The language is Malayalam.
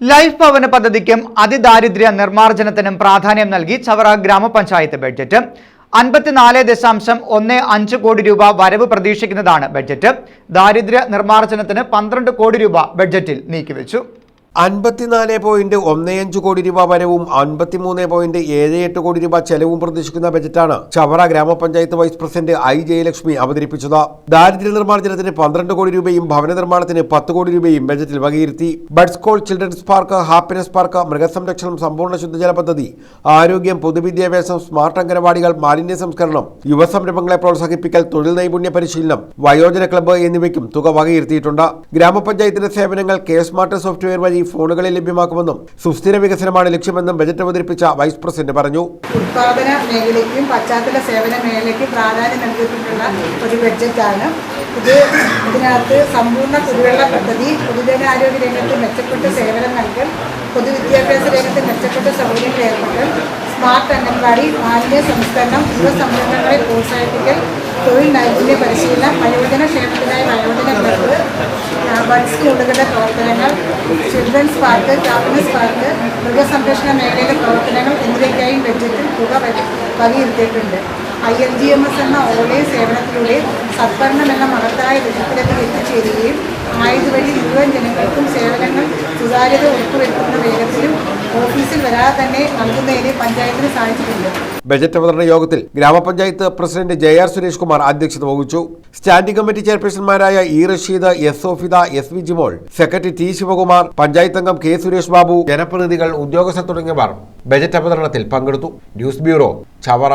ലൈഫ് ഭവന പദ്ധതിക്കും അതിദാരിദ്ര്യ നിർമ്മാർജനത്തിനും പ്രാധാന്യം നൽകി ചവറ ഗ്രാമപഞ്ചായത്ത് ബഡ്ജറ്റ്. അൻപത്തിനാല് ദശാംശം ഒന്ന് അഞ്ച് കോടി രൂപ വരവ് പ്രതീക്ഷിക്കുന്നതാണ് ബഡ്ജറ്റ്. ദാരിദ്ര്യ നിർമ്മാർജനത്തിന് പന്ത്രണ്ട് കോടി രൂപ ബഡ്ജറ്റിൽ നീക്കിവെച്ചു. അൻപത്തിനാല് പോയിന്റ് ഒന്ന് അഞ്ച് കോടി രൂപ വരവും അൻപത്തിമൂന്ന് പോയിന്റ് ഏഴ് എട്ട് കോടി രൂപ ചെലവും പ്രതീക്ഷിക്കുന്ന ബജറ്റാണ് ചവറ ഗ്രാമപഞ്ചായത്ത് വൈസ് പ്രസിഡന്റ് ഐ ജയലക്ഷ്മി അവതരിപ്പിച്ചത്. ദാരിദ്ര്യ നിർമ്മാർജനത്തിന് പന്ത്രണ്ട് കോടി രൂപയും ഭവന നിർമ്മാണത്തിന് പത്ത് കോടി രൂപയും ബജറ്റിൽ വകയിരുത്തി. Bud school children's park happiness park മൃഗസംരക്ഷണം സമ്പൂർണ ശുദ്ധജല പദ്ധതി ആരോഗ്യം പൊതുവിദ്യാഭ്യാസം സ്മാർട്ട് അംഗനവാടികൾ മാലിന്യ സംസ്കരണം യുവസംരംഭങ്ങളെ പ്രോത്സാഹിപ്പിക്കൽ തൊഴിൽ നൈപുണ്യ പരിശീലനം വയോജന ക്ലബ്ബ് എന്നിവയ്ക്കും തുക വകയിരുത്തിയിട്ടുണ്ട്. ഗ്രാമപഞ്ചായത്തിന്റെ സേവനങ്ങൾ കെ സ്മാർട്ട് സോഫ്റ്റ്വെയർ വഴി ഫോണുകളിൽ ലഭ്യമാക്കുമെന്നും സുസ്ഥിര വികസനമാണ് ലക്ഷ്യമെന്നും ബജറ്റ് അവതരിപ്പിച്ച വൈസ് പ്രസിഡന്റ് പറഞ്ഞു. ഉത്പാദന മേഖലയ്ക്കും പശ്ചാത്തല സേവന മേഖലയ്ക്കും പ്രാധാന്യം നൽകിയിട്ടുള്ള ഒരു ബഡ്ജറ്റാണ്. ഇത് ഇതിനകത്ത് സമ്പൂർണ കുടിവെള്ള പദ്ധതി പൊതുജനാരോഗ്യ രംഗത്ത് മെച്ചപ്പെട്ട സേവനം നൽകൽ പൊതുവിദ്യാഭ്യാസ രംഗത്ത് മെച്ചപ്പെട്ട സൗകര്യങ്ങൾ ഏർപ്പെടൽ സ്മാർട്ട് അംഗൻവാടി മാലിന്യ സംസ്കരണം യുവസംരംഭങ്ങളെ പ്രോത്സാഹിപ്പിക്കൽ തൊഴിൽ നൈപുണ്യ പരിശീലനം വയോജന ക്ഷേമത്തിനായി വയോജന ബഡ് സ്കൂളുകളുടെ പ്രവർത്തനങ്ങൾ ചിൽഡ്രൻസ് പാർക്ക് ഹാപ്പിനെസ് പാർക്ക് മൃഗസംരക്ഷണ മേഖലയിലെ പ്രവർത്തനങ്ങൾ എന്നിവയ്ക്കായി ബഡ്ജറ്റിൽ തുക വക- വകയിരുത്തിയിട്ടുണ്ട്. I L G M S എന്ന ഓൺലൈൻ സേവനത്തിലൂടെ സത്ഭരണം എന്ന മഹത്തായ ലക്ഷ്യത്തിലേക്ക് എത്തിച്ചേരുകയും ആയതുവഴി മുഴുവൻ ജനങ്ങൾക്കും സേവനങ്ങൾ സുതാര്യത ഉറപ്പുവരുത്തുന്ന വേഗത്തിലും ഓഫീസിൽ വരാതെ തന്നെ നൽകുന്നതിന് പഞ്ചായത്തിന് സാധിച്ചിട്ടുണ്ട്. ബജറ്റ് അവതരണ യോഗത്തിൽ ഗ്രാമപഞ്ചായത്ത് president J R Suresh Kumar അധ്യക്ഷത വഹിച്ചു. Standing committee ചെയർപേഴ്സൺമാരായ E Rasheed S Ofida S V Jimol secretary T Sivakumar panchayat അംഗം കെ സുരേഷ് ബാബു ജനപ്രതിനിധികൾ ഉദ്യോഗസ്ഥർ തുടങ്ങിയവർ ബജറ്റ് അവതരണത്തിൽ പങ്കെടുത്തു. News bureau Chavara.